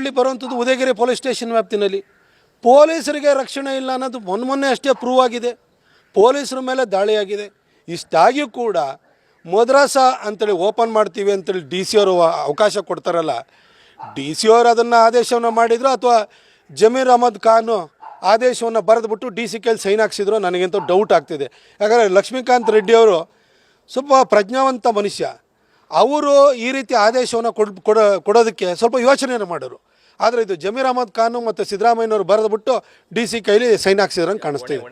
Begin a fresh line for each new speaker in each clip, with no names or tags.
ಕ್ಯಾತ್ಮಾರ್ನಳ್ಳಿ ಬರುವಂಥದ್ದು Udayagiri police station ವ್ಯಾಪ್ತಿನಲ್ಲಿ. ಪೊಲೀಸರಿಗೆ ರಕ್ಷಣೆ ಇಲ್ಲ ಅನ್ನೋದು ಮೊನ್ನೆ ಮೊನ್ನೆ ಅಷ್ಟೇ ಪ್ರೂವ್ ಆಗಿದೆ. ಪೊಲೀಸರ ಮೇಲೆ ದಾಳಿಯಾಗಿದೆ. ಇಷ್ಟಾಗಿಯೂ ಕೂಡ ಮದ್ರಾಸ ಅಂತೇಳಿ ಓಪನ್ ಮಾಡ್ತೀವಿ ಅಂತೇಳಿ ಡಿ ಸಿ ಅವರು ಅವಕಾಶ ಕೊಡ್ತಾರಲ್ಲ. ಡಿ ಸಿ ಅವರು ಅದನ್ನು ಆದೇಶವನ್ನು ಮಾಡಿದರು ಅಥವಾ ಜಮೀರ್ ಅಹಮದ್ ಖಾನು ಆದೇಶವನ್ನು ಬರೆದ್ಬಿಟ್ಟು ಡಿ ಸಿ ಕೈಲಿ ಸೈನ್ ಹಾಕ್ಸಿದ್ರು ನನಗೆಂತೂ ಡೌಟ್ ಆಗ್ತಿದೆ. ಯಾಕಂದರೆ ಲಕ್ಷ್ಮೀಕಾಂತ್ ರೆಡ್ಡಿ ಅವರು ಸ್ವಲ್ಪ ಪ್ರಜ್ಞಾವಂತ ಮನುಷ್ಯ. ಅವರು ಈ ರೀತಿ ಆದೇಶವನ್ನು ಕೊಡ ಕೊಡೋದಕ್ಕೆ ಸ್ವಲ್ಪ ಯೋಚನೆಯನ್ನು ಮಾಡೋರು. ಆದರೆ ಇದು ಜಮೀರ್ ಅಹಮದ್ ಖಾನು ಮತ್ತು ಸಿದ್ದರಾಮಯ್ಯನವರು ಬರೆದ್ಬಿಟ್ಟು ಡಿ ಸಿ ಕೈಲಿ ಸೈನ್ ಹಾಕ್ಸಿದ್ರಂಗೆ ಕಾಣಿಸ್ತಾ ಇದೆ.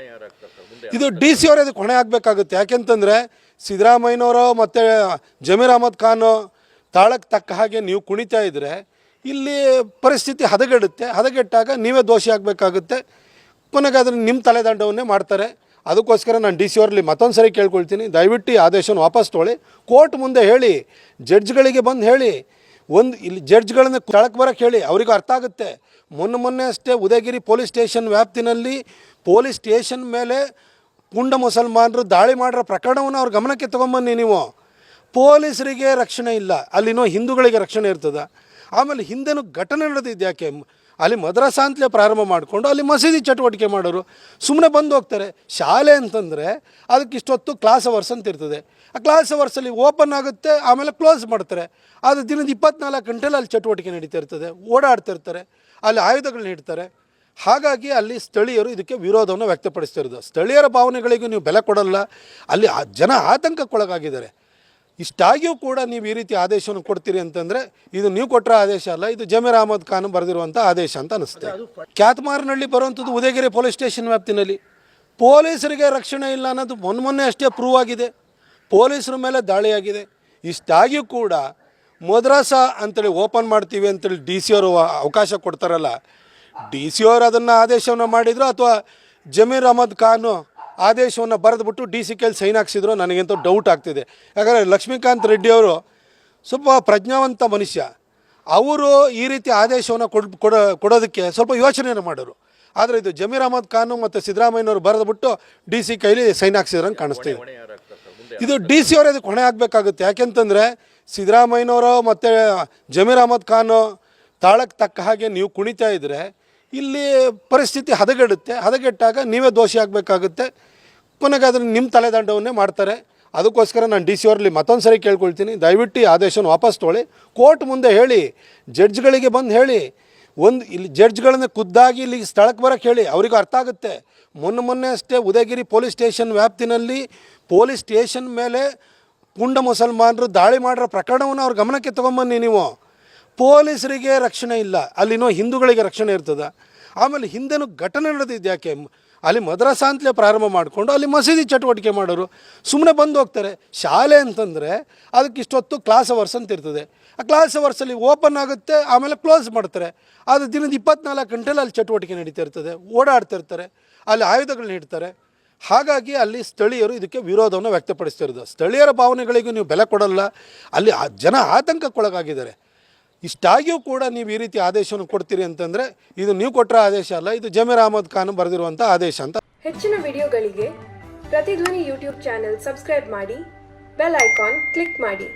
ಇದು ಡಿ ಸಿ ಅವರೇ ಇದಕ್ಕೆ ಹೊಣೆ ಆಗಬೇಕಾಗುತ್ತೆ. ಯಾಕೆಂತಂದರೆ ಸಿದ್ದರಾಮಯ್ಯನವರು ಮತ್ತು ಜಮೀರ್ ಅಹಮದ್ ಖಾನು ತಾಳಕ್ಕೆ ತಕ್ಕ ಹಾಗೆ ನೀವು ಕುಣಿತಾ ಇದ್ದರೆ ಇಲ್ಲಿ ಪರಿಸ್ಥಿತಿ ಹದಗೆಡುತ್ತೆ. ಹದಗೆಟ್ಟಾಗ ನೀವೇ ದೋಷಿ ಆಗಬೇಕಾಗುತ್ತೆ. ಕೊನೆಗೆ ಅದನ್ನು ನಿಮ್ಮ ತಲೆದಂಡವನ್ನೇ ಮಾಡ್ತಾರೆ. ಅದಕ್ಕೋಸ್ಕರ ನಾನು ಡಿ ಸಿ ಅವರಲ್ಲಿ ಮತ್ತೊಂದು ಸರಿ ಕೇಳ್ಕೊಳ್ತೀನಿ. ದಯವಿಟ್ಟು ಈ ಆದೇಶವನ್ನು ವಾಪಸ್ ತೊಗೊಳ್ಳಿ. ಕೋರ್ಟ್ ಮುಂದೆ ಹೇಳಿ ಜಡ್ಜ್ಗಳಿಗೆ ಬಂದು ಹೇಳಿ ಒಂದು ಇಲ್ಲಿ ಜಡ್ಜ್ಗಳನ್ನ ಕೆಳಕ್ಕೆ ಬರೋಕ್ಕೆ ಹೇಳಿ, ಅವರಿಗೂ ಅರ್ಥ ಆಗುತ್ತೆ. ಮೊನ್ನೆ ಮೊನ್ನೆ ಅಷ್ಟೇ ಉದಯಗಿರಿ ಪೊಲೀಸ್ ಸ್ಟೇಷನ್ ವ್ಯಾಪ್ತಿನಲ್ಲಿ ಪೊಲೀಸ್ ಸ್ಟೇಷನ್ ಮೇಲೆ ಪುಂಡ ಮುಸಲ್ಮಾನರು ದಾಳಿ ಮಾಡಿರೋ ಪ್ರಕರಣವನ್ನು ಅವ್ರ ಗಮನಕ್ಕೆ ತೊಗೊಂಬನ್ನಿ ನೀವು. ಪೊಲೀಸರಿಗೆ ರಕ್ಷಣೆ ಇಲ್ಲ, ಅಲ್ಲಿನೋ ಹಿಂದೂಗಳಿಗೆ ರಕ್ಷಣೆ ಇರ್ತದೆ. ಆಮೇಲೆ ಹಿಂದೆನೂ ಘಟನೆ ನಡೆದಿದ್ದು ಯಾಕೆ? ಅಲ್ಲಿ ಮದ್ರಸಾ ಅಂತಲೇ ಪ್ರಾರಂಭ ಮಾಡಿಕೊಂಡು ಅಲ್ಲಿ ಮಸೀದಿ ಚಟುವಟಿಕೆ ಮಾಡೋರು ಸುಮ್ಮನೆ ಬಂದು ಹೋಗ್ತಾರೆ. ಶಾಲೆ ಅಂತಂದರೆ ಅದಕ್ಕೆ ಇಷ್ಟೊತ್ತು ಕ್ಲಾಸ್ ಅವರ್ಸ್ ಅಂತ ಇರ್ತದೆ. ಆ ಕ್ಲಾಸ್ ಅವರ್ಸಲ್ಲಿ ಓಪನ್ ಆಗುತ್ತೆ, ಆಮೇಲೆ ಕ್ಲೋಸ್ ಮಾಡ್ತಾರೆ. ಅದು ದಿನದ ಇಪ್ಪತ್ನಾಲ್ಕು ಗಂಟೆಲಿ ಅಲ್ಲಿ ಚಟುವಟಿಕೆ ನಡೀತಾ ಇರ್ತದೆ ಓಡಾಡ್ತಿರ್ತಾರೆ ಅಲ್ಲಿ ಆಯುಧಗಳನ್ನ ಇಡ್ತಾರೆ ಹಾಗಾಗಿ ಅಲ್ಲಿ ಸ್ಥಳೀಯರು ಇದಕ್ಕೆ ವಿರೋಧವನ್ನು ವ್ಯಕ್ತಪಡಿಸ್ತಿರೋದು ಸ್ಥಳೀಯರ ಭಾವನೆಗಳಿಗೂ ನೀವು ಬೆಲೆ ಕೊಡಲ್ಲ. ಅಲ್ಲಿ ಜನ ಆತಂಕಕ್ಕೊಳಗಾಗಿದ್ದಾರೆ. ಇಷ್ಟಾಗಿಯೂ ಕೂಡ ನೀವು ಈ ರೀತಿ ಆದೇಶವನ್ನು ಕೊಡ್ತೀರಿ ಅಂತಂದರೆ ಇದು ನೀವು ಕೊಟ್ಟರೆ ಆದೇಶ ಅಲ್ಲ ಇದು ಜಮೀರ್ ಅಹಮದ್ ಖಾನ್ ಬರೆದಿರುವಂಥ ಆದೇಶ ಅಂತ ಅನಿಸುತ್ತೆ. ಕ್ಯಾತ್ಮಾರ್ನಳ್ಳಿ ಬರುವಂಥದ್ದು ಉದಯಗಿರಿ ಪೊಲೀಸ್ ಸ್ಟೇಷನ್ ವ್ಯಾಪ್ತಿನಲ್ಲಿ. ಪೊಲೀಸರಿಗೆ ರಕ್ಷಣೆ ಇಲ್ಲ ಅನ್ನೋದು ಮೊನ್ನೆ ಮೊನ್ನೆ ಅಷ್ಟೇ ಪ್ರೂವ್ ಆಗಿದೆ. ಪೊಲೀಸರ ಮೇಲೆ ದಾಳಿಯಾಗಿದೆ. ಇಷ್ಟಾಗಿಯೂ ಕೂಡ ಮದ್ರಾಸ ಅಂತೇಳಿ ಓಪನ್ ಮಾಡ್ತೀವಿ ಅಂತೇಳಿ ಡಿ ಸಿ ಅವರು ಅವಕಾಶ ಕೊಡ್ತಾರಲ್ಲ ಡಿ ಸಿ ಅವರು ಅದನ್ನು ಆದೇಶವನ್ನು ಮಾಡಿದರು ಅಥವಾ ಜಮೀರ್ ಅಹಮದ್ ಖಾನು ಆದೇಶವನ್ನು ಬರೆದ್ಬಿಟ್ಟು ಡಿ ಸಿ ಕೆಲ್ ಸೈನ್ ಹಾಕ್ಸಿದ್ರು, ನನಗಂತೂ ಡೌಟ್ ಆಗ್ತಿದೆ. ಯಾಕಂದರೆ ಲಕ್ಷ್ಮೀಕಾಂತ್ ರೆಡ್ಡಿ ಅವರು ಸ್ವಲ್ಪ ಪ್ರಜ್ಞಾವಂತ ಮನುಷ್ಯ. ಅವರು ಈ ರೀತಿ ಆದೇಶವನ್ನು ಕೊಡ್, ಕೊಡ, ಕೊಡೋದಕ್ಕೆ ಸ್ವಲ್ಪ ಯೋಚನೆಯನ್ನು ಮಾಡೋರು. ಆದರೆ ಇದು ಜಮೀರ್ ಅಹಮದ್ ಖಾನು ಮತ್ತು ಸಿದ್ದರಾಮಯ್ಯನವರು ಬರೆದ್ಬಿಟ್ಟು ಡಿ ಸಿ ಕೈಲಿ ಸೈನ್ ಹಾಕ್ಸಿದ್ರಂಗೆ ಕಾಣಿಸ್ತೀವಿ ಇದು. ಡಿ ಸಿ ಅವರೇ ಇದಕ್ಕೆ ಹೊಣೆ ಆಗಬೇಕಾಗುತ್ತೆ. ಯಾಕೆಂತಂದರೆ ಸಿದ್ದರಾಮಯ್ಯನವರು ಮತ್ತು ಜಮೀರ್ ಅಹಮದ್ ಖಾನು ತಾಳಕ್ಕೆ ತಕ್ಕ ಹಾಗೆ ನೀವು ಕುಣಿತಾ ಇದ್ದರೆ ಇಲ್ಲಿ ಪರಿಸ್ಥಿತಿ ಹದಗೆಡುತ್ತೆ. ಹದಗೆಟ್ಟಾಗ ನೀವೇ ದೋಷಿ ಆಗಬೇಕಾಗುತ್ತೆ. ಕೊನೆಗೆ ಅದನ್ನು ನಿಮ್ಮ ತಲೆದಂಡವನ್ನೇ ಮಾಡ್ತಾರೆ. ಅದಕ್ಕೋಸ್ಕರ ನಾನು ಡಿ ಸಿ ಅವರಲ್ಲಿ ಮತ್ತೊಂದು ಸರಿ ಕೇಳ್ಕೊಳ್ತೀನಿ. ದಯವಿಟ್ಟು ಈ ಆದೇಶವನ್ನು ವಾಪಸ್ ತೊಗೊಳ್ಳಿ. ಕೋರ್ಟ್ ಮುಂದೆ ಹೇಳಿ, ಜಡ್ಜ್ಗಳಿಗೆ ಬಂದು ಹೇಳಿ, ಒಂದು ಇಲ್ಲಿ ಜಡ್ಜ್ಗಳನ್ನ ಖುದ್ದಾಗಿ ಇಲ್ಲಿ ಸ್ಥಳಕ್ಕೆ ಬರೋಕ್ಕೆ ಹೇಳಿ, ಅವ್ರಿಗೆ ಅರ್ಥ ಆಗುತ್ತೆ. ಮೊನ್ನೆ ಮೊನ್ನೆ ಅಷ್ಟೇ ಉದಯಗಿರಿ ಪೊಲೀಸ್ ಸ್ಟೇಷನ್ ವ್ಯಾಪ್ತಿನಲ್ಲಿ ಪೊಲೀಸ್ ಸ್ಟೇಷನ್ ಮೇಲೆ ಪುಂಡ ಮುಸಲ್ಮಾನರು ದಾಳಿ ಮಾಡಿರೋ ಪ್ರಕರಣವನ್ನು ಅವ್ರ ಗಮನಕ್ಕೆ ತೊಗೊಂಬನ್ನಿ ನೀವು. ಪೊಲೀಸರಿಗೆ ರಕ್ಷಣೆ ಇಲ್ಲ. ಅಲ್ಲಿನೋ ಹಿಂದೂಗಳಿಗೆ ರಕ್ಷಣೆ ಇರ್ತದೆ. ಆಮೇಲೆ ಹಿಂದೆನೂ ಘಟನೆ ನಡೆದಿದ್ದು ಯಾಕೆ ಅಲ್ಲಿ ಮದ್ರಾಸ ಅಂತಲೇ ಪ್ರಾರಂಭ ಮಾಡಿಕೊಂಡು ಅಲ್ಲಿ ಮಸೀದಿ ಚಟುವಟಿಕೆ ಮಾಡೋರು. ಸುಮ್ಮನೆ ಬಂದು ಹೋಗ್ತಾರೆ. ಶಾಲೆ ಅಂತಂದರೆ ಅದಕ್ಕೆ ಇಷ್ಟೊತ್ತು ಕ್ಲಾಸ್ ಅವರ್ಸ್ ಅಂತ ಇರ್ತದೆ. ಆ ಕ್ಲಾಸ್ ಅವರ್ಸಲ್ಲಿ ಓಪನ್ ಆಗುತ್ತೆ, ಆಮೇಲೆ ಕ್ಲೋಸ್ ಮಾಡ್ತಾರೆ. ಅದು ದಿನದ ಇಪ್ಪತ್ನಾಲ್ಕು ಗಂಟೆಲಿ ಅಲ್ಲಿ ಚಟುವಟಿಕೆ ನಡೀತಾ ಇರ್ತದೆ. ಓಡಾಡ್ತಿರ್ತಾರೆ ಅಲ್ಲಿ ಆಯುಧಗಳನ್ನ ಇಡ್ತಾರೆ. ಹಾಗಾಗಿ ಅಲ್ಲಿ ಸ್ಥಳೀಯರು ಇದಕ್ಕೆ ವಿರೋಧವನ್ನು ವ್ಯಕ್ತಪಡಿಸ್ತಿರೋದು ಸ್ಥಳೀಯರ ಭಾವನೆಗಳಿಗೂ ನೀವು ಬೆಲೆ ಕೊಡಲ್ಲ. ಅಲ್ಲಿ ಜನ ಆತಂಕಕ್ಕೊಳಗಾಗಿದ್ದಾರೆ. ಇಷ್ಟಾಗಿಯೂ ಕೂಡ ನೀವು ಈ ರೀತಿ ಆದೇಶವನ್ನು ಕೊಡ್ತೀರಿ ಅಂತಂದರೆ ಇದು ನೀವು ಕೊಟ್ಟರೆ ಆದೇಶ ಅಲ್ಲ, ಇದು ಜಮೀರ್ ಅಹಮದ್ ಖಾನ್ ಬರೆದಿರುವಂಥ ಆದೇಶ ಅಂತ.
ಹೆಚ್ಚಿನ ವಿಡಿಯೋಗಳಿಗೆ ಪ್ರತಿಧ್ವನಿ ಯೂಟ್ಯೂಬ್ ಚಾನೆಲ್ ಸಬ್ಸ್ಕ್ರೈಬ್ ಮಾಡಿ, ಬೆಲ್ ಐಕಾನ್ ಕ್ಲಿಕ್ ಮಾಡಿ.